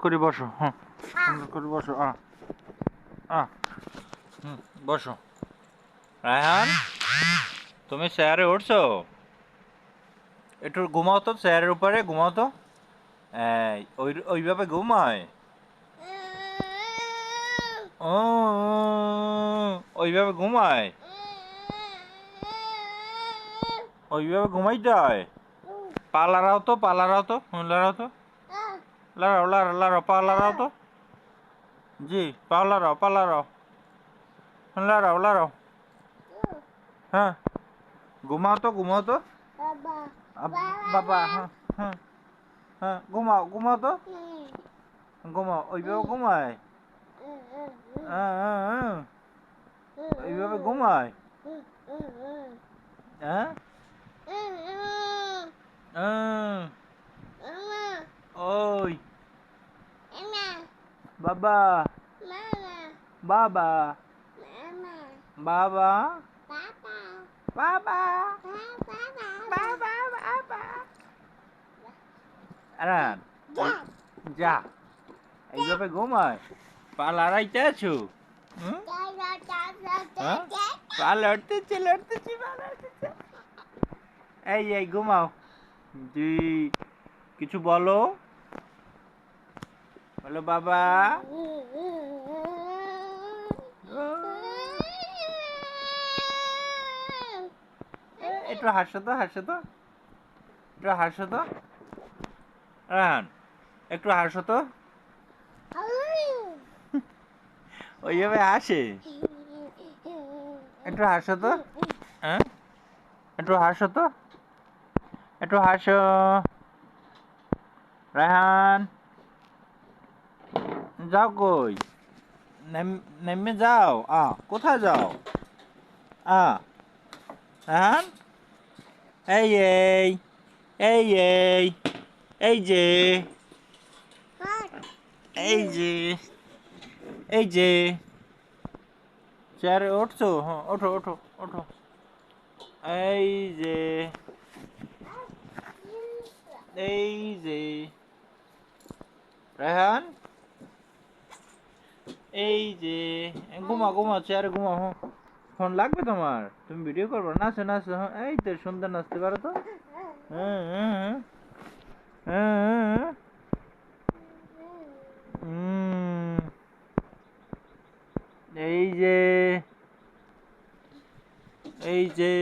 করে বসো হ্যাঁ। সুন্দর করে বসো আ আ হুম বসো। রায়হান তুমি চেয়ারে উঠছো? একটু ঘুমাও তো চেয়ারের উপরে ঘুমাও তো। ওই ওইভাবে ঘুমায়? ও ওইভাবে ঘুমায়? ওইভাবে ঘুমাই যায় পা লড়াও তো পা লড়াও তো হুম তো। লড়াও লড়াও লড়াও পা লড়াও তো জি পা লড়াও পা লড়াও লড়াও লড়াও হ্যাঁ ঘুমাও তো ঘুমাও তো বাবা হ্যাঁ হ্যাঁ হ্যাঁ ঘুমাও ঘুমাও তো ঘুমাও ওইভাবে ঘুমায় হ্যাঁ হ্যাঁ হ্যাঁ ঘুমায় হ্যাঁ বাবা। বাবা। বাবা। বাবা। বাবা। বাবা আরান যা। এইভাবে ঘুমায়। পা লড়াইতে আছো? হ্যাঁ? পা লড়তেছে লড়তেছে এই এই ঘুমাও। জি কিছু বলো। বলো বাবা। একটু হাসো তো হাসো তো। একটু হাসো তো। রান একটু হাসো তো। ওইভাবে হাসে? একটু হাসো তো। হ্যাঁ? একটু হাসো তো। একটু হাসো। রায়হান যাও কই? নেম- নেমে যাও। আ, কোথায় যাও? আ রায়হান এই এই এই এই এই যে। এই যে। এই যে। চেয়ারে উঠছো হ্যাঁ ওঠো ওঠো ওঠো। এই যে। এই যে। রেহান? এই যে, ঘুমা ঘুমা, চেয়ারে ঘুমা হ্যাঁ ফোন লাগবে তোমার? তুমি ভিডিও করবে? নাচো নাচো হ্যাঁ? এই তো সুন্দর নাচতে পারো তো? হ্যাঁ হ্যাঁ হ্যাঁ। এই যে এই যে